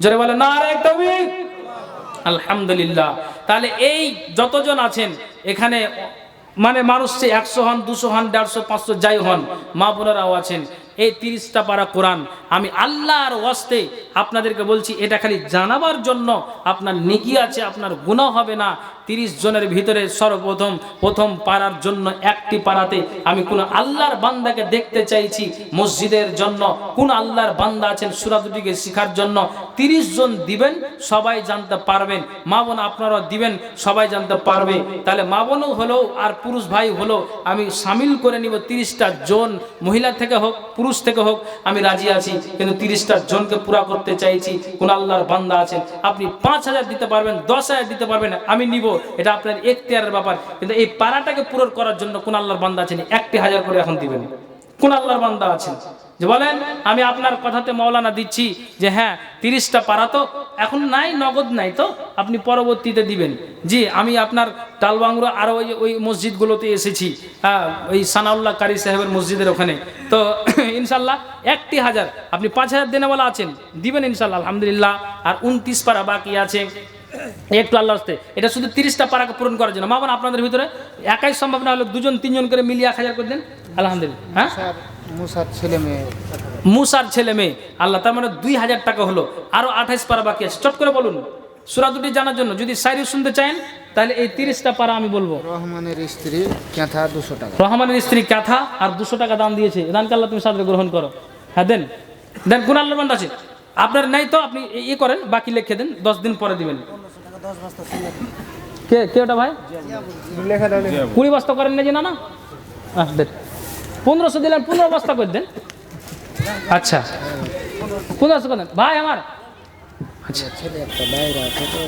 জোরে বলে না রে তৌফিক আলহামদুলিল্লাহ। তাহলে এই যতজন আছেন, এখানে মানে মানুষ সে একশো হন, দুশো হন, দেড়শো, পাঁচশো যাই হন, মা বোনেরাও আছেন। এই তিরিশটা পারা কোরআন, আমি আল্লাহর ওয়াস্তে আপনাদেরকে বলছি, এটা খালি জানাবার জন্য আপনার নেকি আছে, আপনার গুণা হবে না। তিরিশ জনের ভিতরে সর্বপ্রথম, প্রথম পাড়ার জন্য একটি পাড়াতে আমি কোন আল্লাহর বান্দাকে দেখতে চাইছি মসজিদের জন্য, কোন আল্লাহর বান্দা আছেন সুরা দুটিকে শেখার জন্য। তিরিশ জন দিবেন, সবাই জানতে পারবেন। মা বোন আপনারা দিবেন, সবাই জানতে পারবে। তাহলে মা বোনও হলো আর পুরুষ ভাই হলো, আমি সামিল করে নিব তিরিশটা জন, মহিলা থেকে হোক পুরুষ থেকে হোক, আমি রাজি আছি, কিন্তু তিরিশটা জনকে পুরা করতে চাইছি, কোন আল্লাহর বান্দা আছেন, আপনি পাঁচ হাজার দিতে পারবেন, দশ হাজার দিতে পারবেন, আমি নিব, এটা আপনার এখতিয়ারের ব্যাপার। কিন্তু এই পাড়াটাকে পূরণ করার জন্য কোন আল্লাহর বান্দা আছেন, একটি হাজার করে এখন দিবেন। কোন আল্লাহর বান্দা আছেন? যে বলেন, আমি আপনার কথাতে মৌলানা দিচ্ছি যে হ্যাঁ তিরিশটা পারা তো, এখন নাই, নগদ নাই তো, আপনি পরবর্তীতে দিবেন। জি, আমি আপনার টালবাংরো আরও ওই ওই মসজিদগুলোতে এসেছি হ্যাঁ ওই সানাউল্লাহ কারি সাহেবের মসজিদের ওখানে। তো ইনশাল্লাহ একটি হাজার, আপনি পাঁচ হাজার দেনে বলা আছেন, দিবেন ইনশাল্লাহ, আলহামদুলিল্লাহ। আর উনত্রিশ পারা বাকি আছে। একটু আল্লাহ হস্তে, এটা শুধু তিরিশটা পারাকে পূরণ করার জন্য। মামন আপনাদের ভিতরে একাই সম্ভব না হলে দুজন, তিনজন করে মিলিয়ে এক হাজার করে দেন। আলহামদুলিল্লাহ হ্যাঁ? মুসার ছেলে মেয়ে। মুসার ছেলে মেয়ে। আল্লাহ তার মানে দুই হাজার টাকা হলো। আরও আঠাইশ পারা বাকি আছে। চট করে বলুন। সুরা দুটি জানার জন্য। যদি সাইরি শুনতে চান তাহলে এই তিরিশটা পারা আমি বলব। রহমানের স্ত্রী ক্যাথা দুশো টাকা। রহমানের স্ত্রী কাথা আর দুশো টাকা দাম দিয়েছে। দানকে আল্লাহ তুমি সাথে গ্রহণ করো। হ্যাঁ দেন। দেন কোন আল্লাহ বান্ধব আছে? আপনার নাই তো আপনি ইয়ে করেন বাকি লিখে দেন দশ দিন পরে দিবেন। কে কে ওটা ভাই? কুড়ি বস্তা করেন না যে না না দেন। পনেরোশো দিলেন পনেরো বস্তা করে দেন। আচ্ছা। পনেরোশো করে দেন। ভাই আমার। আচ্ছা।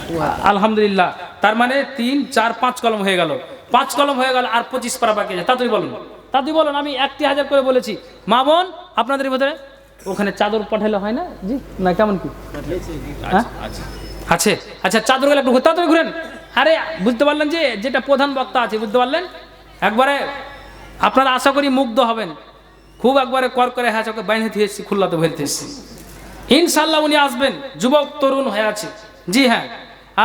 তো আলহামদুলিল্লাহ। তার মানে তিন, চার, পাঁচ কলম হয়ে গেল। পাঁচ কলম হয়ে গেল আর পঁচিশ পারা বাকি আছে। তাড়াতাড়ি বলুন। তা তুই বলুন, আমি একটি হাজার করে বলেছি। মা বোন, আপনাদের ভেতরে? ওখানে চাদর পাঠালে হয় না? জি? না, কেমন কি? হ্যাঁ? আছে। আচ্ছা চাদর গেলে একটু তাড়াতাড়ি ঘুরেন। আরে, বুঝতে পারলেন যে, যেটা প্রধান বক্তা আছে, বুঝতে পারলেন? একবারে আপনারা আশা করি মুগ্ধ হবেন। খুব একবারে কর করে হ্যাঁ চোখে বাইনে এসেছি, খুল্লাতে ভেলতে এসেছি। ইনশাল্লাহ উনি আসবেন, যুবক, তরুণ হয়ে আছে। জি হ্যাঁ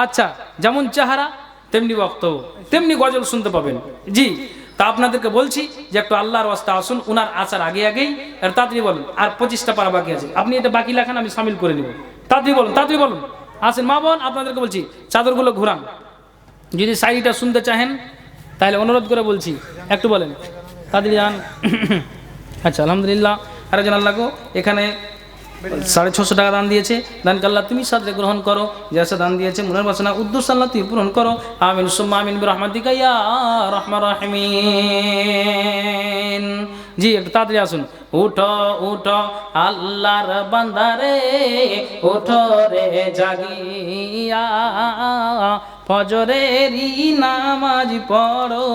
আচ্ছা যেমন চেহারা, তেমনি বক্তব্য, তেমনি গজল শুনতে পাবেন। জি, তা আপনাদেরকে বলছি যে একটু আল্লাহর রাস্তা আসুন, উনার আসার আগে আগেই, আর তাড়াতাড়ি বলুন, আর পঁচিশটা পারা বাকি আছে। আপনি এটা বাকি লেখান, আমি সামিল করে নিব। তাড়াতাড়ি বলুন তাড়াতাড়ি বলুন। আসেন, মা বোন, আপনাদেরকে বলছি, চাদরগুলো ঘুরান। যদি শাড়িটা শুনতে চাহেন, তাহলে অনুরোধ করে বলছি, একটু বলেন। তাড়াতাড়ি যান। আচ্ছা আলহামদুলিল্লাহ। আরেকজন আল্লাহ গো, এখানে সাড়ে ছশো টাকা দান দিয়েছে। দানকে আল্লাহ, তুমি সাথে গ্রহণ করো। যে দান দিয়েছে, মনের বাসনা, উদ্দেশ্য আল্লাহ তুমি পূরণ করো। আমিন, সুম্মা আমিন রহমাদিকা ইয়া রহমান রাহমিন। জি, একটু তাড়াতাড়ি আসুন। উঠো উঠো, আল্লাহর বান্দারে, উঠো রে জাগিয়া। ফজরেরই নামাজ পড়ো,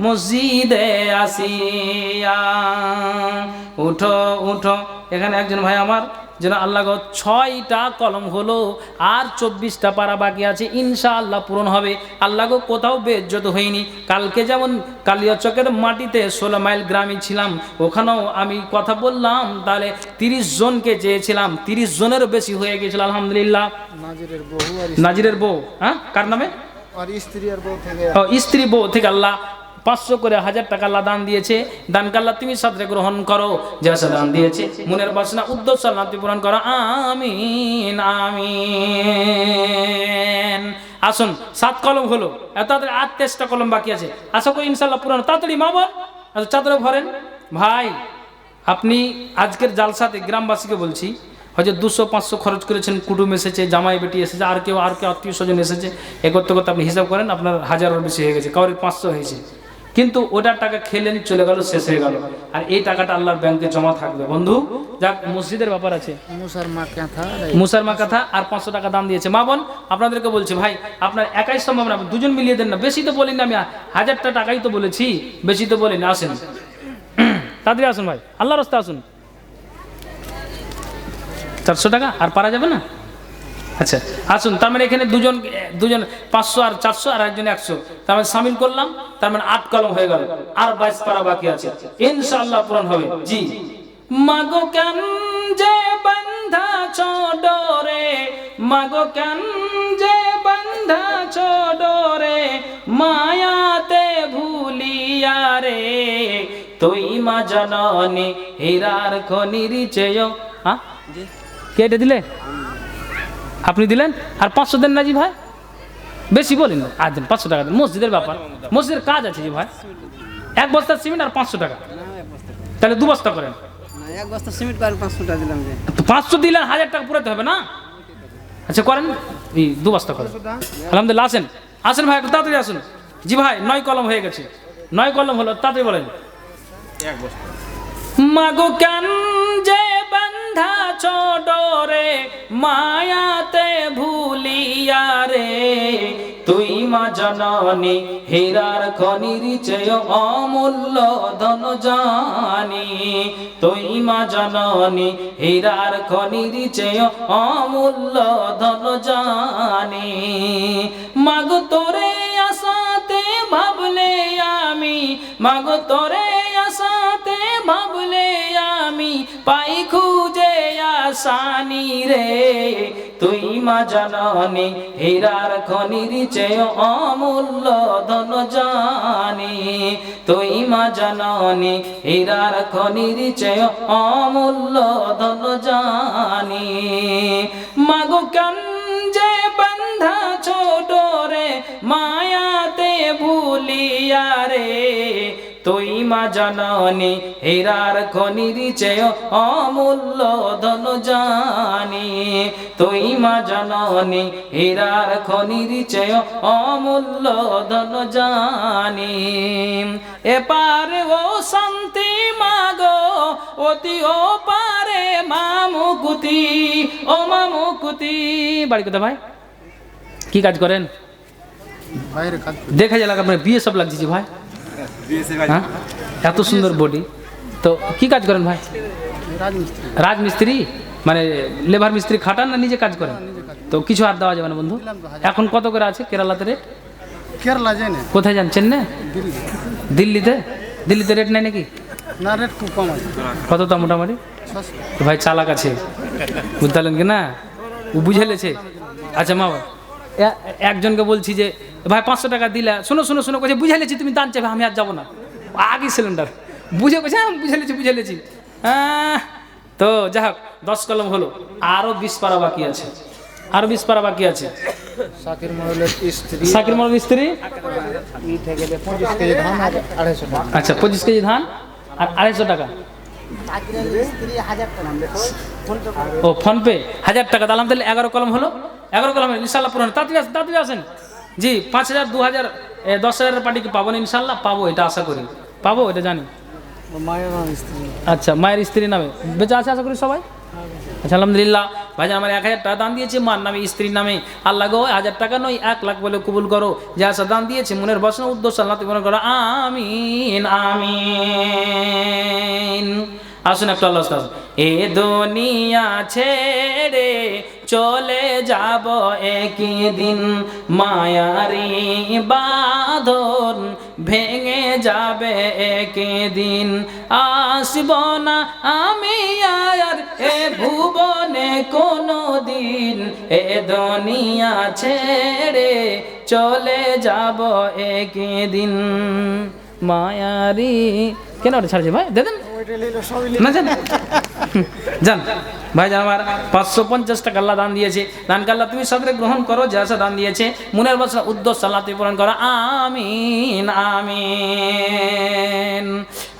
মসজিদে আসিয়া। উঠো উঠো, এখানে একজন ভাই আমার যেন আল্লাহ ছয়টা কলম হলো আর চব্বিশটা পারা বাকি আছে ইনশাআল্লাহ পূরণ হবে। আল্লাহ গো কোথাও বেজ্জত হয়নি কালকে যেমন কালিয়াচকের মাটিতে ষোলো মাইল গ্রামে ছিলাম ওখানেও আমি কথা বললাম তাহলে তিরিশ জনকে চেয়েছিলাম তিরিশ জনেরও বেশি হয়ে গেছিল আলহামদুলিল্লাহ। নাজিরের নাজিরের বউ হ্যাঁ? কার নামে? স্ত্রী বউ থেকে আল্লাহ পাঁচশো করে হাজার টাকা আল্লাহ দান দিয়েছে। দান আল্লাহ তুমি সাথে গ্রহণ করো। যেসা দান দিয়েছে, মনের বাসনা, উদ্দেশ্য আল্লাহ তুমি পূরণ করো। আমিন আমিন। আসুন, সাত কলম হলো। এত তাড়াতাড়ি আট তেইশটা কলম বাকি আছে। আশা করি ইনশাল্লাহ পূরণ তাড়াতাড়ি মা বোন আচ্ছা চাদরে ভরেন। ভাই, আপনি আজকের জালসাতে গ্রামবাসীকে বলছি, হয়তো দুশো, পাঁচশো খরচ করেছেন, কুটুম এসেছে, জামাই বেটি এসেছে, আর কেউ আর কেউ আত্মীয় স্বজন এসেছে। এ করতে করতে আপনি হিসাব করেন, আপনার হাজারের বেশি হয়ে গেছে। কাউরি পাঁচশো হয়েছে। কিন্তু ওটার টাকা খেলে খেলেন চলে গেল শেষ হয়ে গেল। আর এই টাকাটা আল্লাহর ব্যাংকে জমা থাকবে। বন্ধু যাক মসজিদের ব্যাপার আছে। মুসার মা কথা আর পাঁচশো টাকা দাম দিয়েছে। মা বোন আপনাদেরকে বলছি ভাই আপনার একাই সম্ভব না দুজন মিলিয়ে দেন না। বেশি তো বলিনি আমি হাজারটা টাকাই তো বলেছি বেশি তো বলিনি আসেন। তাড়াতাড়ি আসুন ভাই। আল্লাহ রাস্তা আসুন। চারশো টাকা আর পারা যাবে না? আচ্ছা আসুন, তার মানে এখানে দুজন দুজন পাঁচশো আর চারশো আর একজন একশো। তার মানে সামিল করলাম, তার মানে আট কলম হয়ে গেল, আর বাইশ পারা বাকি আছে। ইনশাআল্লাহ পূরণ হবে। জি। মাগো কেন যে বন্ধ মাগো কেন যে বন্ধা ছোডরে মায়াতে ভুলিয়া রে, তুই মা জননী হীরার খনির চেয় হ্যাঁ? কেটে দিলে? আপনি দিলেন আর পাঁচশো দেন না জি ভাই? বেশি বলেন আর দেন পাঁচশো টাকা দেন। মসজিদের ব্যাপার। মসজিদের কাজ আছে জি ভাই। এক বস্তা সিমেন্ট আর পাঁচশো টাকা। তাহলে দু বস্তা করেন। এক বস্তা সিমেন্ট পাঁচশো টাকা দিলাম তো পাঁচশো দিলেন হাজার টাকা পুরাতে হবে না? আচ্ছা করেন। দু বস্তা করেন। আলহামদুলিল্লাহ আসেন। আসেন ভাই একটু তাড়াতাড়ি আসুন। জি ভাই নয় কলম হয়ে গেছে। নয় কলম হলো তাড়াতাড়ি বলেন। এক বস্তা। মাগো কেন বন্ধা মায়াতে ভুলিয়া রে। তুই মা জননী, হীরার খনির চেয় অমূল্য ধন জানি। তুই মা জননী, হীরার খনির চেয় অমূল্য ধন জানি। মাগো তোরে আসাতে ভাবলে আমি, মাগো তোরে আসাতে ভাবলে পাই খুঁজে আসানি রে। তুই মা জাননি, হীরার খনির চেয়ে অমূল্য ধন জানি। তুই মা জাননি, হীরার খনির চেয়ে অমূল্য ধন জানি। মাগো কেন যে বন্ধা ছোট রে, মায়াতে ভুলিয়া রে। তুই মা জননী হীরার খনির চেয়ে অমূল্য ধন জানি। তুই মা জননী হীরার খনির চেয়ে অমূল্য ধন জানি। এপার ও শান্তি মাগো অতি ও পারে মামুকুতি ও মামুকুতি বাড়ি কোথা ভাই? কি কাজ করেন। দেখা যায় আপনার বিয়ে সব লাগছে ভাই। হ্যাঁ? এত সুন্দর বডি তো কি কাজ করেন ভাই? রাজমিস্ত্রি। রাজমিস্ত্রি? মানে লেবার মিস্ত্রি খাটান না নিজে কাজ করেন? তো কিছু আর দেওয়া যাবে না বন্ধু? এখন কত করে আছে কেরালাতে রেট কেরালা যায় না কোথায় যান চেন্নাই? দিল্লিতে? দিল্লিতে রেট নেই নাকি? না রেট খুব কম আছে। কত তা মোটামুটি? তো ভাই চালাক আছে। বুঝতে পারলেন কি না? ও বুঝে লেছে। আচ্ছা মা বাবা, একজনকে বলছি যে ভাই পাঁচশো টাকা দিলে শোনো শোনো শোনো কছে বুঝে লেছি তুমি দান চাইবে আমি আর যাব না। আগে সিলিন্ডার বুঝে গেছে হ্যাঁ বুঝে লেছি বুঝে লেছি হ্যাঁ তো যাই হোক দশ কলম হলো। আরও বিশ পারা বাকি আছে। আরও বিশ পারা বাকি আছে। স্ত্রী। সাকির আড়াইশো টাকা। আচ্ছা পঁচিশ কেজি ধান আর আড়াইশো টাকা। স্ত্রী ও ফোনপে হাজার টাকা। দালাম তাহলে এগারো কলম হলো। এগারো কলম ইনশাল্লাহ পুরানো তাড়াতাড়ি আসেন তাড়াতাড়ি আসেন জি পাঁচ হাজার দু হাজার দশ হাজারের পার্টি কি পাবো না? ইনশাল্লাহ পাবো এটা আশা করি। পাবো এটা জানি। আচ্ছা মায়ের স্ত্রীর নামে। বেঁচে আছে আশা করি সবাই? আচ্ছা আলহামদুলিল্লাহ। ভাইজান আমার এক হাজার টাকা দান দিয়েছে মার নামে স্ত্রীর নামে। আল্লাহ গো হাজার টাকা নয় এক লাখ বলে কবুল করো। যে আশা দান দিয়েছে মনের বাসনা উদ্দেশ্য আল্লাহ তুমি করো আমিন আমিন। আসুন একটু আল্লাহ এ দুনিয়া ছেড়ে চলে যাব একই দিন মায়ারি বাঁধন ভেঙে যাবে একই দিন আসব না আমি আর এ ভুবনে কোনো দিন এ দুনিয়া ছেড়ে চলে যাব একই দিন মায়ারি কেন ওটা ছাড়ছে ভাই? দেন। না যান। ভাই, যান, আমার পাঁচশো পঞ্চাশ টাকা আল্লাহ দান দিয়েছে। দান আল্লাহ, তুমি সবরে গ্রহণ করো, যা যা দান দিয়েছে। মনের বছর উদ্দেশ্য আল্লাহ তুমি পূরণ করো। আমিন আমিন।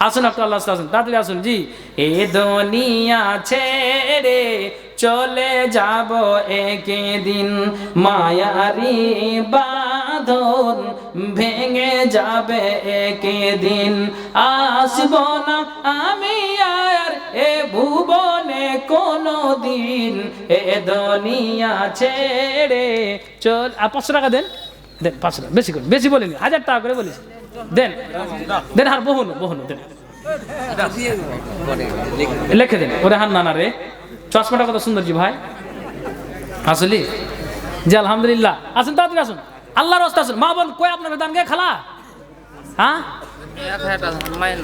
আসুন আপনার আল্লাহ আসুন তাড়াতাড়ি আসুন। জি। এ দুনিয়া ছেড়ে চলে যাব একই দিন মায়ারি বাঁধন ভেঙে যাবে একই দিন আসব না আমি আর এ ভুবনে কোনো দিন এ দুনিয়া ছেড়ে চল আর পাঁচশো টাকা দেন। দেন পাঁচশো টাকা বেশি করে বেশি বলিনি হাজার টাকা করে বলিস দেন দেন আর বহুন বহুন দেন। লিখে দেন। ওরে হান নানা রে। চশমাটা কত সুন্দর জি ভাই। আসলি জি আলহামদুলিল্লাহ। আসুন তাড়াতাড়ি আসুন। আল্লাহর রাস্তা আসুন। মা বোন কই আপনার? দান গে খালা? হ্যাঁ?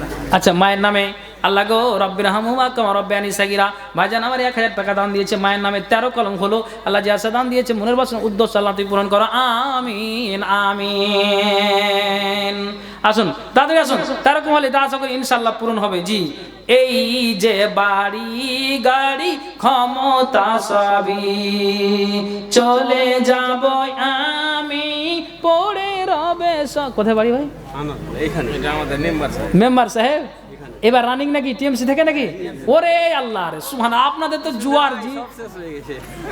না আচ্ছা মায়ের নামে আল্লাহ গো রব্বির হামুমা কামা রব্বানি সাগিরা। ভাইজান আমার এক হাজার টাকা দান দিয়েছে মায়ের নামে তেরো কলম হলো। আল্লাহ জিয়াসা দান দিয়েছে মনের বাসন উদ্দেশ্য আল্লাহ তুই পূরণ করো। আমিন আমিন। আসুন তাড়াতাড়ি আসুন। তেরকম হলে তা আশা করি ইনশাল্লাহ পূরণ হবে। জি। এই যে বাড়ি গাড়ি ক্ষমতা সবই চলে যাব আমি। পড়ে রবে স- কোথায় বাড়ি ভাই? এখানে মেম্বার সাহেব? এবার রানিং নাকি টিএমসি থেকে নাকি? ওরে আল্লাহ রে সুহান আপনাদের তো জুয়ার জি।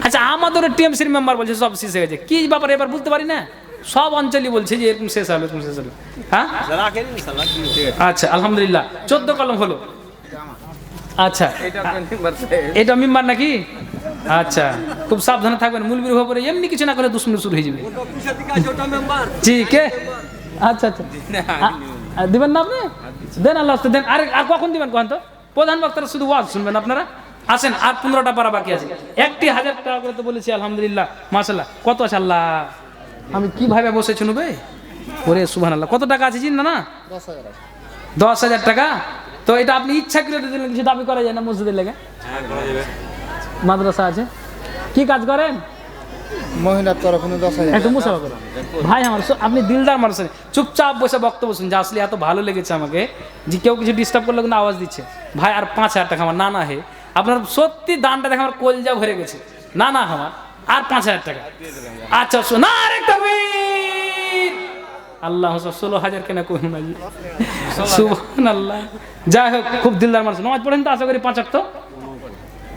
আচ্ছা আমাদের টিএমসির মেম্বার বলছে সব শেষ হয়ে গেছে। কি ব্যাপার এবার বুঝতে পারি না? সব অঞ্চলই বলছে যে এরকম শেষ হবে এরকম শেষ হবে। হ্যাঁ? আচ্ছা আলহামদুলিল্লাহ। চোদ্দ কলম হলো। আচ্ছা। এটা মেম্বার নাকি? আচ্ছা খুব সাবধানে থাকবেন। মূলবীর খবরে এমনি কিছু না করে দুশ্মনী শুরু হয়ে যাবে। জি কে? আচ্ছা আচ্ছা। দিবেন না আপনি? দেন আল্লাহ দেন। আরে, আর কখন দিবেন কখন তো? প্রধান বক্তারা শুধু ওয়াজ শুনবেন আপনারা। আসেন, আর পনেরোটা পারা বাকি আছে। একটি হাজার টাকা করে তো বলেছি, আলহামদুলিল্লাহ মাসাল্লাহ কত আছে আল্লাহ? আমি কীভাবে বসে শুনবে ওরে সুভান আল্লাহ কত টাকা আছে চিন না? না দশ হাজার দশ হাজার টাকা। তো এটা আপনি ইচ্ছা করে দিলেন, কিছু দাবি করা যায় না মসজিদের লেগে? মাদ্রাসা আছে। কি কাজ করেন? মহিলার তরফে দশ হাজার একটু মুসাফা করুন ভাই আমার আপনি দিলদার মানুষ চুপচাপ বসে বক্তব্য শুনছে। আসলে এত ভালো লেগেছে আমাকে যে কেউ কিছু ডিস্টার্ব করলে কিন্তু আওয়াজ দিচ্ছে। ভাই আর পাঁচ হাজার টাকা আমার। না না হে। আপনার সত্যি দানটা দেখে আমার কলজা ভরে গেছে। না না আমার। আর পাঁচ হাজার টাকা। আচ্ছা শোন আরেকটা। আল্লাহ ষোলো হাজার কেনা করুন আল্লাহ। যাই হোক খুব দিলদার মানুষ। নামাজ পড়েন তো আশা করি পাঁচ তো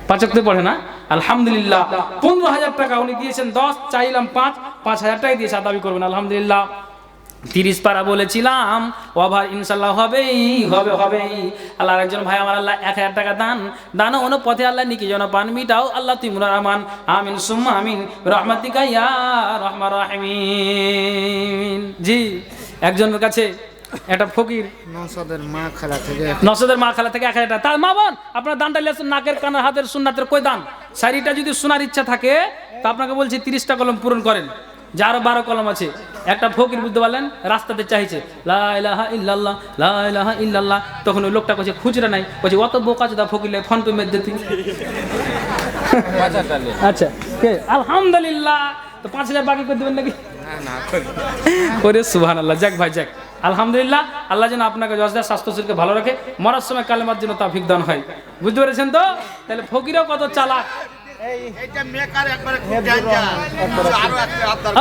পাঁচকতে পড়ে না? আলহামদুলিল্লাহ। পনেরো হাজার টাকা উনি দিয়েছেন, দশ, চাইলাম পাঁচ পাঁচ হাজার টাকা আর দাবি করবেন, আলহামদুলিল্লাহ। তিরিশ পারা বলেছিলাম, ওভার ইনশাল্লাহ হবেই, হবে, হবেই। আল্লাহ একজন ভাই আমার আল্লাহ এক হাজার টাকা দান দান অনু পথে আল্লাহ নিকি জন পান, মিটাও আল্লাহ তিমুর রহমান। আমিন, সুম্মা আমিন, রহমাতিকা ইয়া রহমান রাহিমিন। জি, একজনের কাছে একটা ফকির। নৌসাদের মা খেলা থেকে। নসদের মা খালা থেকে এক হাজার টাকা। তার মা বোন আপনার দানটা লিয়েছেন নাকের কানের হাতের সুন্নাতের কই দান? শাড়িটা যদি শোনার ইচ্ছা থাকে তা আপনাকে বলছি তিরিশটা কলম পূরণ করেন। যারও বারো কলম আছে। একটা ফকির বুঝতে পারলেন রাস্তাতে চাইছে লা ইলাহা ইল্লাল্লাহ লা ইলাহা ইল্লাল্লাহ। তখন ওই লোকটা কছে খুচরা নাই। বলছে অত বোকা চোদা ফকিরলে ফোন পে মেরে দিতি। আচ্ছা কে? আলহামদুলিল্লাহ। তো পাঁচ হাজার বাকি করে দেবেন নাকি? ওরে সুহান আল্লাহ যাক ভাই যাক। আলহামদুলিল্লাহ আল্লাহ যেন আপনাকে যশদার স্বাস্থ্য শরীরকে ভালো রাখে। মরার সময় কালেমার জন্য তাফিক দান হয়। বুঝতে পেরেছেন তো? তাহলে ফকিরও কত চালাক।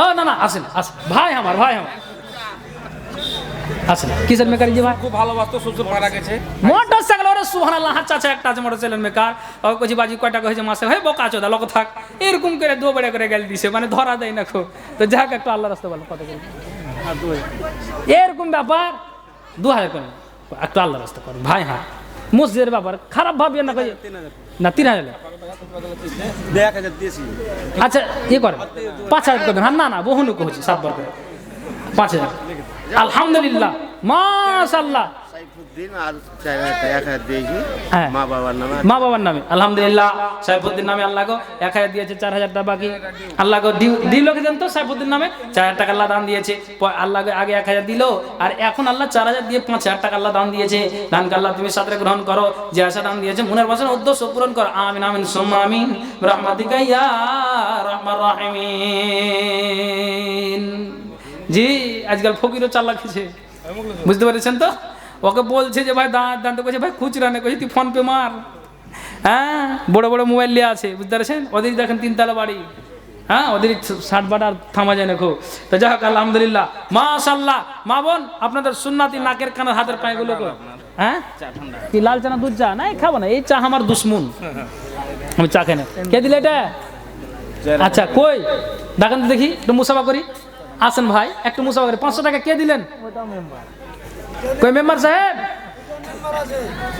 ও না না আসেন আসেন। ভাই আমার ভাই আমার। আসেন কিসের মেকার যে ভাই? খুব ভালোবাসতো শ্বশুর মারা গেছে। মোটর সাইকেল ওরে সুহান চাচা একটা আছে মোটর সাইকেল মেকার। ও কইছি বাজি কয় টাকা হয়েছে মাসে ভাই বোকা চোদা লোক থাক। এরকম করে দু বেড়া করে গেল দিছে মানে ধরা দেয় না খুব। তো যাক একটু আল্লাহ রাস্তা বলো কত করে এরকম ব্যাপার দু হাজার করে একটু আল্লাহ রাস্তা করেন। ভাই হ্যাঁ মসজিদের ব্যাপার খারাপ ভাবিয়ে না কই? না তিন হাজার আচ্ছা ইয়ে করেন পাঁচ হাজার করে দেন। হ্যাঁ না না বহু হচ্ছে সাতবার করে। পাঁচ হাজার। আলহামদুলিল্লাহ। মাশাল্লাহ মা বাবার নামে মা বাবার নামে। আলহামদুলিল্লাহ সাইফুদ্দিন নামে আল্লাহ গো। এক হাজার দিয়েছে চার হাজার টাকা বাকি। আল্লাহ গো দিল দেন তো সাইফুদ্দিন নামে চার হাজার টাকা আল্লাহ দান দিয়েছে। আল্লাহ আগে এক হাজার দিল আর এখন আল্লাহ চার হাজার দিয়ে পাঁচ হাজার টাকা আল্লাহ দান দিয়েছে। দানকে আল্লাহ তুমি সাথে গ্রহণ করো। যে আশা দান দিয়েছে মনের বাসন উদ্দেশ্য পূরণ করো। আমিন আমিন সোম্মা আমিন। রহমাতিকা ইয়া রহমান রাহিমিন। জি আজকাল ফকিরও চাল্লা খেছে বুঝতে পেরেছেন তো? ওকে বলছে যে ভাই দাঁত দাঁত বলছে ভাই খুচরা নেই। কইছে তুই ফোন পে মার। হ্যাঁ বড় বড় মোবাইল নিয়ে আছে বুঝতে পারছেন? ওদের দেখেন তিনতলা বাড়ি। হ্যাঁ ওদের ষাট বাট আর থামা যায় না খুব। তো যাই হোক আলহামদুলিল্লাহ। মাশাল্লাহ মা বোন আপনাদের সুন্নাতি নাকের কানের হাতের পায়েগুলো হ্যাঁ? কি লাল চা না দুধ চা? না এই খাব না। এই চা আমার দুশ্মন। আমি চা খাই না। কে দিলে এটা? আচ্ছা কই? দেখেন তো দেখি একটু মুসাফা করি। আসেন ভাই একটু মুসাফা করি। পাঁচশো টাকা কে দিলেন? কই মেম্বার সাহেব?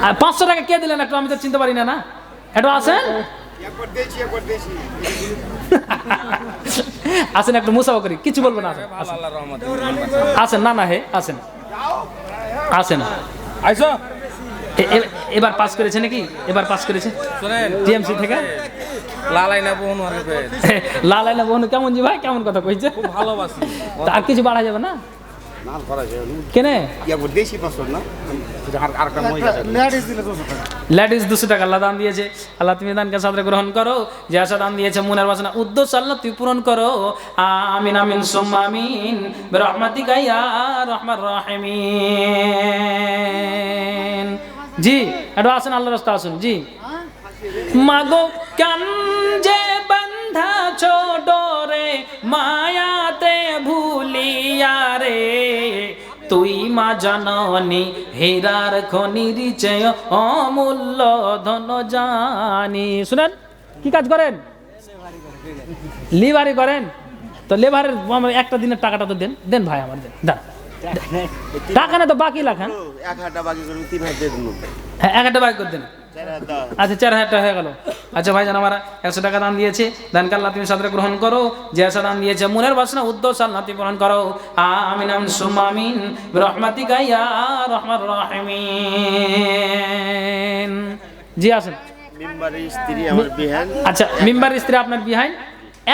আর পাঁচশো টাকা কে দিলেন? একটু আমি তো চিনতে পারি না না? একটু আসেন। আসেন একটু মুসাফা করি। কিছু বলব না আসেন না না হে আসেন। আসেন। আইসো। এবার পাস করেছে নাকি? এবার পাস করেছে? টিএমসি থেকে? লালাই না বোন হারবে লাল আইনা বোন কেমন জি ভাই? কেমন কথা কইছে? খুব ভালোবাসি। আর কিছু বাড়া যাবে না? কেনে? ইয়া। লেডিস দুশো টাকা। লেডিস দুশো টাকা আল্লাহ দান দিয়েছে। আল্লাহ তুমি দানকে সাদরে গ্রহণ করো। যে আশা দান দিয়েছে মনের বাসনা উদ্দেশ্য আল্লাহ তুই পূরণ করো। আমিন আমিন সুম্মা আমিন। রহমাতিকা ইয়া রহমান রাহিমিন। জি একটু আসুন আল্লাহ রাস্তা আসুন। জি। মাগো কাঞ্জে বন্ধা ছোডরে মায়াতে ভুলিয়া রে তুই মা জননী হীরার খনির চেয়ে অমূল্য ধন জানি। শুনেন কি কাজ করেন? লিভারি করেন? তো লেবারের একটা দিনের টাকাটা তো দেন দেন ভাই আমার দেন দেন। টাকা না তো বাকি লাখান এক হাজার বাকি করুন তিন হাজার হ্যাঁ এক একটা বাইক করে দেন। হাজার। আচ্ছা চার হাজার টাকা হয়ে গেল। আচ্ছা ভাই ভাইজান আমার একশো টাকা দান দিয়েছে। দান কাল্লা তুমি সাদরে গ্রহণ করো। যে আশা দান দিয়েছে মনের বাসনা উদ্দেশ্য আল্লাহ তুমি গ্রহণ করো। আমিন আমিন সুম্মা আমিন। রহমাতি গাইয়া রহমান রহিমিন। জি আসেন। আচ্ছা মিম্বার স্ত্রী আপনার বিহাইন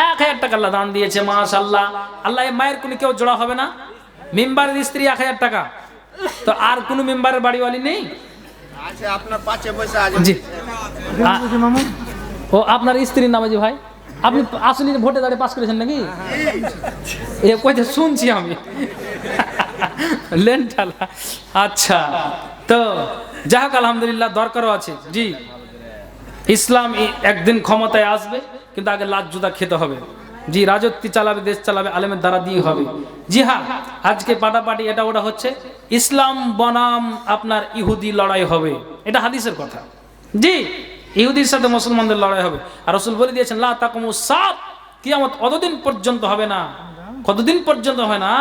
এক হাজার টাকা আল্লাহ দান দিয়েছে মাশাল্লাহ আল্লাহ মায়ের কোনো কেউ জোড়া হবে না। মেম্বারের স্ত্রী এক হাজার টাকা। তো আর কোনো মেম্বারের বাড়িওয়ালি নেই? জি। আ- ও আপনার স্ত্রীর নাম আছে ভাই। আপনি আসলে ভোটে দাঁড়িয়ে পাস করেছেন নাকি? এ কইতে শুনছি আমি। লেনটালা। আচ্ছা তো যাই হোক আলহামদুলিল্লাহ দরকারও আছে। জি। ইসলাম একদিন ক্ষমতায় আসবে কিন্তু আগে লাজ জুদা খেতে হবে। জি, রাজত্বী চালাবে, দেশ চালাবে, আলেমের দ্বারা দিয়ে হবে। জি হ্যাঁ আজকে পাটাপাটি এটা ওটা হচ্ছে, ইসলাম বনাম আপনার ইহুদি লড়াই হবে। এটা হাদিসের কথা। জি, ইহুদির সাথে মুসলমানদের লড়াই হবে। আর রসুল বলে দিয়েছেন, লা তাকুমু সাত কিয়ামত অতদিন পর্যন্ত হবে না। কতদিন পর্যন্ত হয় না?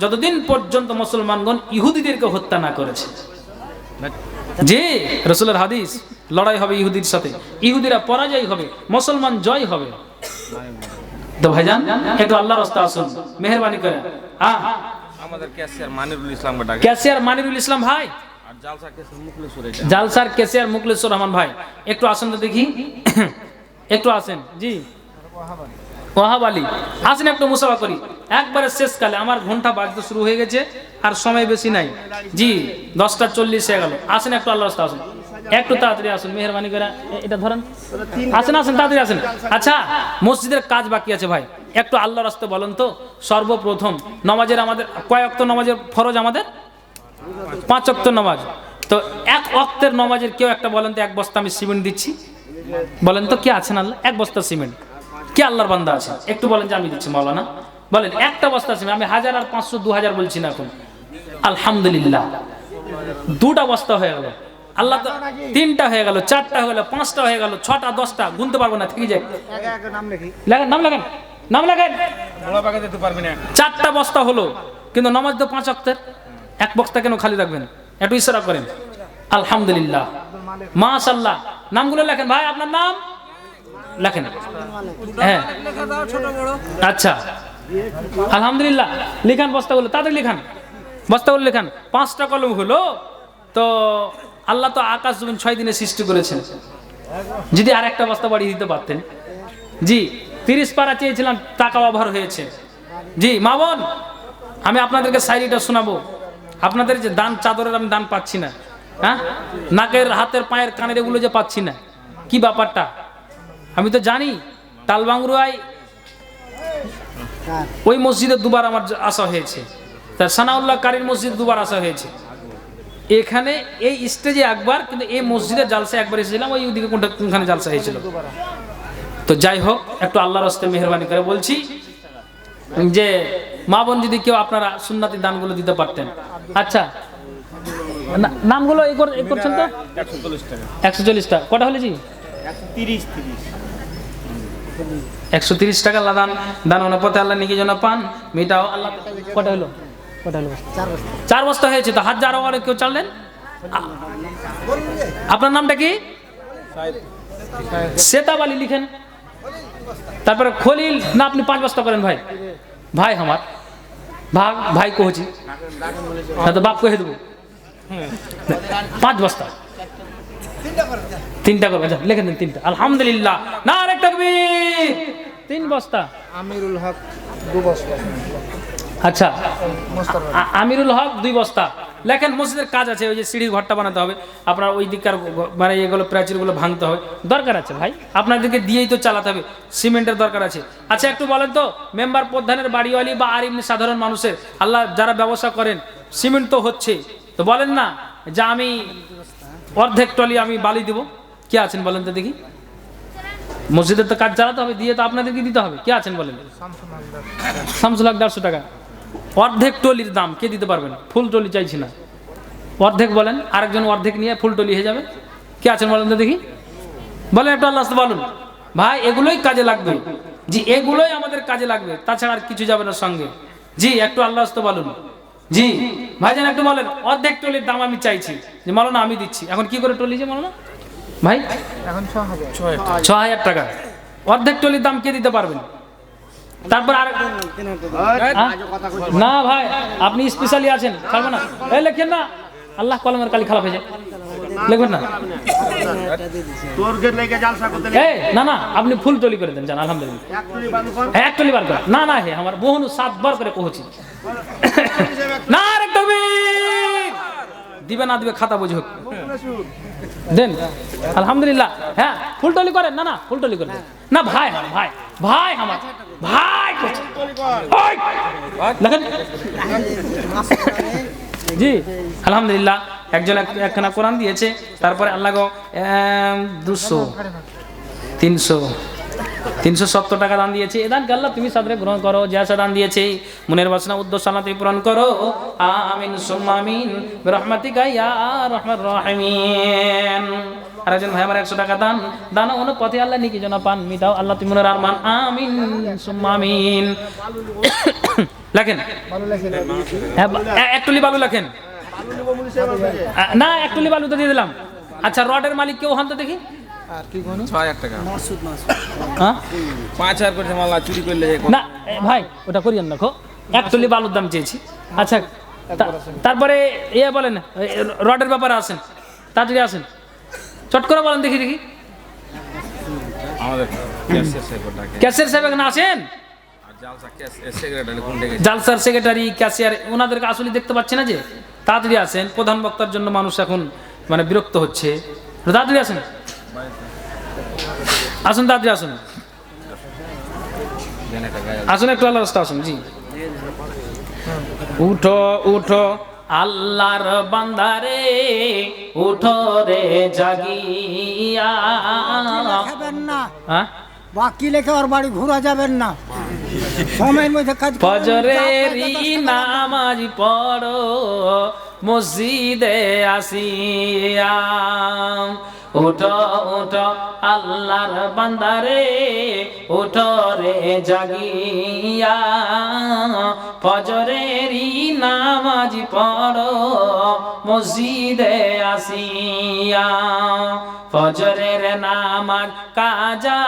যতদিন পর্যন্ত মুসলমানগণ ইহুদিদেরকে হত্যা না করেছে। যে রসুলের হাদিস, লড়াই হবে ইহুদির সাথে। ইহুদিরা পরাজয় হবে, মুসলমান জয় হবে। তো ভাইজান একটু আল্লাহর রাস্তা আসুন মেহরবানি করে। হ্যাঁ আমাদের ক্যাশিয়ার মানিরুল ইসলাম ডাকে। ক্যাশিয়ার মানিরুল ইসলাম ভাই। আর ক্যাশিয়ার মুখলেশ্বর জালসার ক্যাশিয়ার মুকলেশ্বর রহমান ভাই। একটু আসুন তো দেখি। একটু আসেন জি। ওয়াহাব আলী। আসেন একটু মুসাফা করি। একবারে শেষকালে আমার ঘণ্টা বাজতে শুরু হয়ে গেছে আর সময় বেশি নাই। জি দশটা চল্লিশ হয়ে গেল। আসেন একটু আল্লাহ রাস্তা আসুন। একটু তাড়াতাড়ি আসুন, মেহরবানি করে। এটা ধরেন। আসেন আসেন, তাড়াতাড়ি আসেন। আচ্ছা মসজিদের কাজ বাকি আছে ভাই। একটু আল্লাহ রাস্তা বলেন তো, সর্বপ্রথম নমাজের আমাদের, কয় অক্ত নমাজের ফরজ আমাদের? পাঁচ অক্ত নামাজ। তো এক অক্তের নামাজের কেউ একটা বলেন তো, এক বস্তা আমি সিমেন্ট দিচ্ছি। বলেন তো, কে আছেন আল্লাহ? এক বস্তা সিমেন্ট। কে আল্লাহর বান্দা আছে? একটু বলেন যে আমি দিচ্ছি, মাওলানা। বলেন, একটা বস্তা সিমেন্ট, আমি হাজার আর পাঁচশো, দু হাজার বলছি না এখন। আলহামদুলিল্লাহ। দুটা বস্তা হয়ে গেল। আল্লাহ তো তিনটা হয়ে গেল চারটা হয়ে গেল পাঁচটা হয়ে গেল ছটা দশটা গুনতে পারব না থেকে এক নাম লিখি। লাগেন নাম লাগেন নাম লাগেন মোড়া পাকা দিতে পারবি না। চারটা বস্তা হলো কিন্তু নামাজ তো পাঁচ অক্তের এক বস্তা কেন খালি রাখবেন? একটু ইশারা করেন। আলহামদুলিল্লাহ। মাশাল্লাহ নামগুলো লেখেন। ভাই আপনার নাম? লেখেন। হ্যাঁ। আচ্ছা। আলহামদুলিল্লাহ। লিখান বস্তাগুলো তাদের লিখান। বস্তাগুলো লিখান। পাঁচটা কলম হলো তো আল্লাহ তো আকাশ জমিন ছয় দিনে সৃষ্টি করেছেন। যদি আর একটা বস্তা বাড়িয়ে দিতে পারতেন। জি, তিরিশ পারা চেয়েছিলাম, টাকা অভার হয়েছে। জি, মা বোন, আমি আপনাদেরকে শায়রিটা শোনাবো। আপনাদের যে দান চাদরের আমি দান পাচ্ছি না। হ্যাঁ? নাকের, হাতের, পায়ের, কানের এগুলো যে পাচ্ছি না। কি ব্যাপারটা? আমি তো জানি, তালবাংরুয়ায় ওই মসজিদে দুবার আমার আসা হয়েছে। তা সানাউল্লাহ কারির মসজিদ দুবার আসা হয়েছে। এখানে এই স্টেজে একবার, কিন্তু এই মসজিদে জালসা একবার এসেছিলাম, ওই ওদিকে কোনটা কোনখানে জালসা হয়েছিল। তো যাই হোক, একটু আল্লাহর হস্তে মেহরবানি করে বলছি যে, মা বোন যদি কেউ আপনারা সুন্নাতি দানগুলো দিতে পারতেন। আচ্ছা নামগুলো এই কর- এই করছেন তো? একশো চল্লিশটা কটা হলে জি? একশো তিরিশ টাকা। আল্লাহ দান দান অনুপাতে আল্লাহ নিকে যেন পান। মেয়েটাও আল্লাহ কটা হলো? চার বস্তা হয়েছে তো হাজার ওয়ারে কেউ চাললেন আপনার নামটা কি? সেতাব আলী লিখেন। তারপরে খলিল না আপনি পাঁচ বস্তা করেন ভাই। ভাই আমার। ভাগ ভাই কহছি না তো বাপ কহে দেবো। পাঁচ বস্তা। তিনটা করবে আচ্ছা লিখে দিন তিনটা। আলহামদুলিল্লাহ। না আরেকটা তিন বস্তা। আমিরুল হক দু বছর আচ্ছা আমিরুল হক দুই বস্তা। লেখেন মসজিদের কাজ আছে ওই যে সিঁড়ির ঘরটা বানাতে হবে। আপনার ওই দিককার মানে এগুলো প্রাচীরগুলো ভাঙতে হবে। দরকার আছে ভাই আপনাদেরকে দিয়েই তো চালাতে হবে। সিমেন্টের দরকার আছে। আচ্ছা একটু বলেন তো মেম্বার প্রধানের বাড়িওয়ালি বা আর এমনি সাধারণ মানুষের আল্লাহ যারা ব্যবসা করেন সিমেন্ট তো হচ্ছে। তো বলেন না যে আমি অর্ধেক টলি আমি বালি দেবো। কে আছেন বলেন তো দেখি। মসজিদের তো কাজ চালাতে হবে দিয়ে তো আপনাদেরকে দিতে হবে। কে আছেন বলেন? শামসুল হক দেড়শো টাকা। অর্ধেক টলির দাম কে দিতে পারবেন ফুল টলি চাইছি না। অর্ধেক বলেন আরেকজন অর্ধেক নিয়ে ফুল টলি হয়ে যাবে। কে আছেন বলেন তো দেখি। বলেন একটু আল্লাহ বলুন। ভাই এগুলোই কাজে লাগবে। জি এগুলোই আমাদের কাজে লাগবে। তাছাড়া আর কিছু যাবে না সঙ্গে। জি একটু আল্লাহ বলুন। জি ভাইজান একটু বলেন অর্ধেক টলির দাম আমি চাইছি। যে মালানা আমি দিচ্ছি। এখন কি করে টলি যে মালানা? ভাই? এখন ছ হাজার। ছ হাজার টাকা। অর্ধেক টলির দাম কে দিতে পারবেন? তারপর আর হ্যাঁ? না ভাই আপনি স্পেশালি আছেন ছাড়বো না। এই লেখেন না আল্লাহ কলমের কালি খারাপ হয়ে যায়। লিখবেন না। আপনি ফুল তলি করে দেন জান আলহামদুলিল্লাহ। এক তুলি হ্যাঁ, বার করে। না না হে আমার বহু সাতবার করে কহছি না রে দিবে না দিবে, খাতা বুঝ হোক। দেন, আলহামদুলিল্লাহ। হ্যাঁ ফুলটলি করেন, না না, ফুলটলি করেন না, ভাই ভাই ভাই আমার, ভাই! লেখেন জি, আলহামদুলিল্লাহ, একজন একখানা কোরআন দিয়েছে, তারপরে আল্লাহ গো দুশো, তিনশো তিনশো সত্তর টাকা দান দিয়েছে। এ দানকে আল্লাহ তুমি সাদরে গ্রহণ করো যা সা দান দিয়েছে। মনের বাসনা উদ্দেশ্য আল্লাহ তুমি পূরণ করো। আমিন সুম্মা আমিন রহমাতিকা ইয়া রহমান রহিমিন। আর একজন ভাই আমার একশো টাকা দান। দান অনুপথে আল্লাহ নিকি যেন পান মিটাও আল্লাহ তুমি মনের আরমান। আমিন সুম্মা আমিন। লেখেন। হ্যাঁ বা- এ- এক টুলি বালু লেখেন। না এক টুলি বালু তো দিয়ে দিলাম। আচ্ছা রডের মালিক কেউ হন তো দেখি। আর কি কোনো হ্যাঁ? পাঁচ হাজার করে মাল্লা চুরি করলে না ভাই ওটা করিয়েন এক টলি বালুর দাম চেয়েছি। আচ্ছা তারপরে ইয়ে বলেন রডের ব্যাপারে আসেন তাড়াতাড়ি আসেন। চট করে বলেন দেখি দেখি। আমাদের ক্যাশিয়ার সাহেব এখানে আসেন? জালসার সেক্রেটারি ক্যাশিয়ার ওনাদেরকে আসলে দেখতে পাচ্ছে না যে তাড়াতাড়ি আসেন। প্রধান বক্তার জন্য মানুষ এখন মানে বিরক্ত হচ্ছে। তাড়াতাড়ি আসেন। আসুন তাড়াতাড়ি আসুন। আসুন একটু আল্লাহ রাস্তা আসুন জি। উঠো উঠো আল্লাহর বান্দারে উঠো রে জাগিয়া। খাবেন না হ্যাঁ? বাকি লেখে ওর বাড়ি ঘোরা যাবেন না। সময়ের মধ্যে কাজ। ফজরেরই নামাজ পড়ো মসজিদে আসিয়া উঠো উঠো, আল্লাহর বান্দারে, উঠো রে জাগিয়া। ফজরেরই নামাজ পড়ো, মসজিদে আসিয়া। ফজরের নামাজ কাজা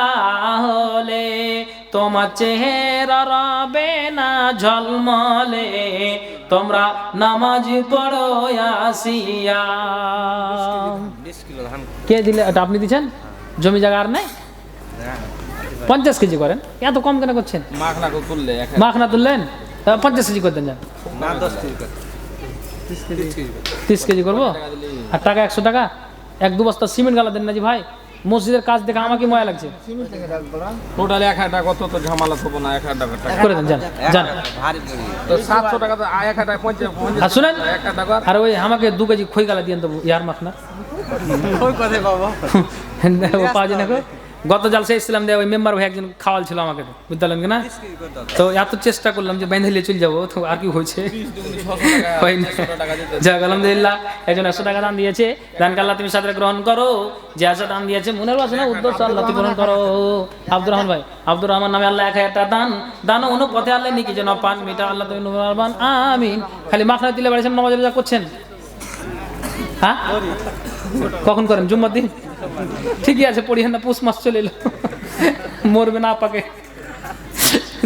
হলে তোমার চেহারা রবে না ঝলমলে, তোমরা নামাজ পড়ো আসিয়া। কে দিলে? এটা আপনি দিচ্ছেন? জমি জায়গা আর নেই? পঞ্চাশ কেজি করেন। এত কম কেন করছেন? মাখ না তুললে এক মাখ না তুললেন পঞ্চাশ কেজি করতেন যান। তিরিশ কেজি। করব? আর টাকা একশো টাকা? এক দু বস্তা সিমেন্ট গালা দেন না জি ভাই। মসজিদের কাজ দেখে আমাকে ময়া লাগছে। টোটাল এক হাজার টাকা কত তো ঝামেলা থবো না এক হাজার টাকা। টাকা করে দেন যান যান। তো সাতশো টাকা তো এক হাজার টাকা পঞ্চাশ শুনেন আর ওই আমাকে দু কেজি খই গালা দিয়ে দেবো ইয়ার মাখনা। ওই কথাই বাবা ও পাওয়া যায় না? গত জালসা ইসলাম দেওয়া ওই মেম্বার ভাই একজন খাওয়াল ছিল আমাকে বুঝতে পারলেন না? তো এত চেষ্টা করলাম যে বেঁধে চলে যাব, তো আর কি হয়েছে? আলহামদুলিল্লাহ, একজন একশো টাকা দান দিয়েছে। দান আল্লাহ তুমি সাথে গ্রহণ করো। যে আসা দান দিয়েছে, মনের বাসনা, উদ্দেশ্য আল্লাহ তুমি গ্রহণ করো। আব্দুর রহমান ভাই, আব্দুর রহমান নামে আল্লাহ এক হাজার দান। দান অনুপথে আল্লাহ নিকি যেন পান মিটা আল্লাহ তুমি আমিন। খালি মাখনা দিলে বাড়িছেন নামাজ রোজা করছেন? হ্যাঁ? কখন করেন? জুম্মার দিন? ঠিকই আছে পড়িয়েন না পুষ মাস চলে এলো। মরবে না পাকে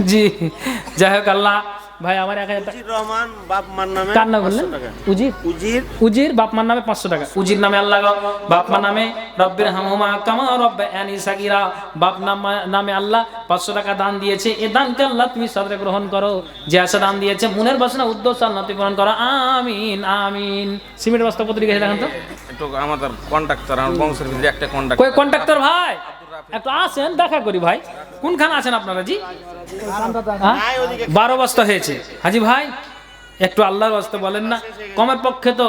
জি যাই হোক আল্লাহ ভাই আমার এক হাজার উজির রহমান বাপ মার নামে কার নাম বললেন? উজির? উজির। উজির বাপ মার নামে পাঁচশো টাকা। উজির নামে আল্লাহ গো, বাপ মা নামে রব্বের হামুমা কামা রব্বে আনি সাকিরা বাপ নামা- আল্লাহ পাঁচশো টাকা দান দিয়েছে। এ দানকে আল্লাহ তুমি সাদরে গ্রহণ করো। যে আশা দান দিয়েছে মনের বাসনা উদ্দেশ্য আল্লাহ তুমি গ্রহণ করো। আমিন আমিন। সিমেন্ট বস্তা পত্রিকা দেখেন তো। আমাদের কন্ট্রাক্টর আমার বংশের ভিতরে একটা কই কন্ট্রাক্টর কন্ট্রাক্টর ভাই? একটু আসেন, দেখা করি ভাই। কোনখানে আছেন আপনারা, জি? হ্যাঁ? বারো বস্তা হয়েছে। হাজি ভাই, একটু আল্লাহর বস্তা বলেন না। কমের পক্ষে তো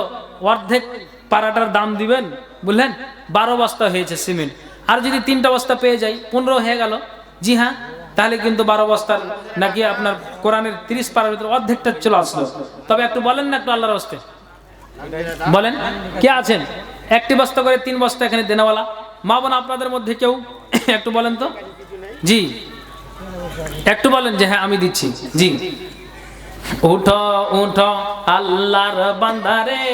অর্ধেক পাড়াটার দাম দিবেন, বুঝলেন? বারো বস্তা হয়েছে সিমেন্ট। আর যদি তিনটা বস্তা পেয়ে যাই, পনেরো হয়ে গেল। জি হ্যাঁ তাহলে কিন্তু বারো বস্তার নাকি আপনার কোরআনের তিরিশ পাড়ার ভিতরে অর্ধেকটা চলে আসলো। তবে একটু বলেন না একটু আল্লাহর বস্তে বলেন, কে আছেন? একটি বস্তা করে তিন বস্তা এখানে দেনাওয়ালা। মা বোন আপনাদের মধ্যে কেউ? একটু বলেন তো। জি। একটু বলেন যে হ্যাঁ আমি দিচ্ছি। জি। উঠো উঠো, আল্লাহর বান্দারে,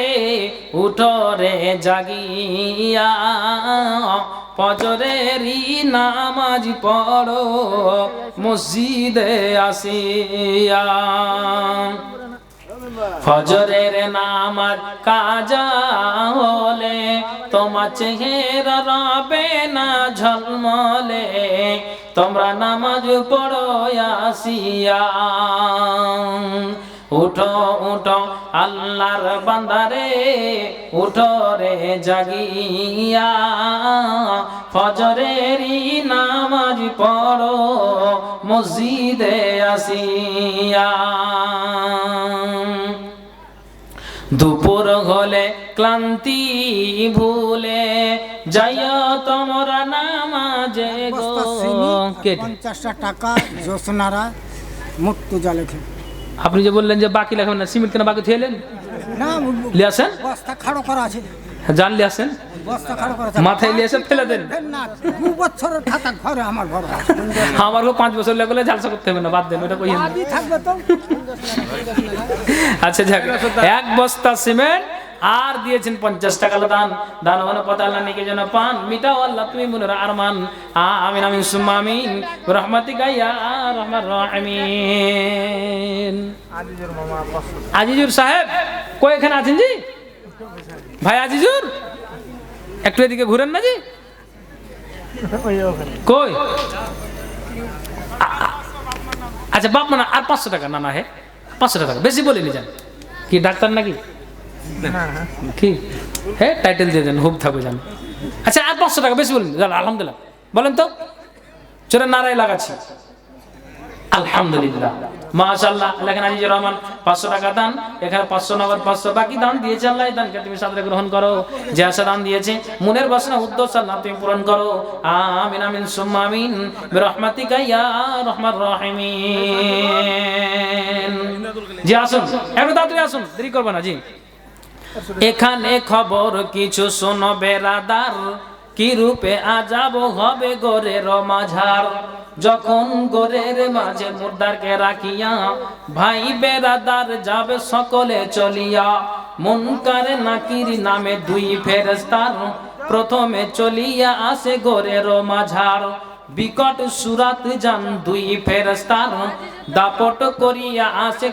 উঠো রে জাগিয়া ফজরেরই নামাজ পড়ো, মসজিদে আসিয়া। ফজরের নামাজ কাজা হলে, তোমার চেহারা রবে না ঝলমলে, তোমরা নামাজ পড়ো আসিয়া উঠো উঠো, আল্লাহর বান্দারে, উঠো রে জাগিয়া। ফজরেরই নামাজ পড়ো মসজিদে আসিয়া। দুপুর হলে ক্লান্তি ভুলে যাইও তোমরা নামাজে গো। পঞ্চাশটা টাকা জোসনারা মুক্ত আপনি যে বললেন যে বাকি লেখেন না সিমেন্ট কেন বাকি থেলেন না লিয়াছেন? বস্তা খাড়ো করা আছে। জান লিয়াছেন মাথায় নিয়ে এসে ফেলে দেন। দু বছরের খাতা ঘরে আমার ঘরে পাঁচ বছর লাগলে জালসা করতে হবে না বাদ দেন ওটা থাকবে তো। আচ্ছা যাক এক বস্তা সিমেন্ট আর দিয়েছেন পঞ্চাশ টাকা দান। দান হলো পথ আল্লাহ নিকে যেন পান। মিটাও আল্লাহ তুমি মনের আরমান। আমিন আমিন সুম্মা আমিন। রহমাতিকা ইয়া রহমান। রহিমিন আজিজুর সাহেব কই এখানে আছেন জি? ভাই আজিজুর? একটু এদিকে ঘুরেন না জি কই? আচ্ছা বাপ মানে আর পাঁচশো টাকা, না না, হে, পাঁচশো টাকা, বেশি বলিনি যান। কি, ডাক্তার নাকি? কি? হ্যাঁ টাইটেল দিয়ে দেন, হুব থাকবে যান। আচ্ছা আর পাঁচশো টাকা, বেশি বলিনি যান আলহামদুলিল্লাহ। বলেন তো চোরে নারাই লাগাচ্ছি। আলহামদুলিল্লাহ। মাশাআল্লাহ লেখেন আজিজুর রহমান? পাঁচশো টাকা দান, এখানে পাঁচশো নগর পাঁচশো বাকি দান দিয়েছে আল্লাহ দানকে তুমি সাদরে গ্রহণ করো। যে আশা দান দিয়েছে, মনের বাসনা, উদ্দেশ্য আল্লাহ তুমি পূরণ করো। আমিন আমিন, সুম্মা আমিন, বিরহমাতিকা রহমান রহিমিন। জি, আসুন, একটু তাড়াতাড়ি আসুন, দেরি করবে না, জি। এখানে খবর কিছু শোনো বেরাদার কি রূপে আজাব হবে গোরের মাঝার যখন গোরের মাঝে মুর্দারকে রাখিয়া, ভাই বেরাদার যাবে সকলে চলিয়া। মুনকারে নাকির নামে দুই ফেরেস্তার প্রথমে চলিয়া আসে গোরের মাঝার। বিকট সুরাত যান দুই ফেরেস্তার দাপট করিয়া আসে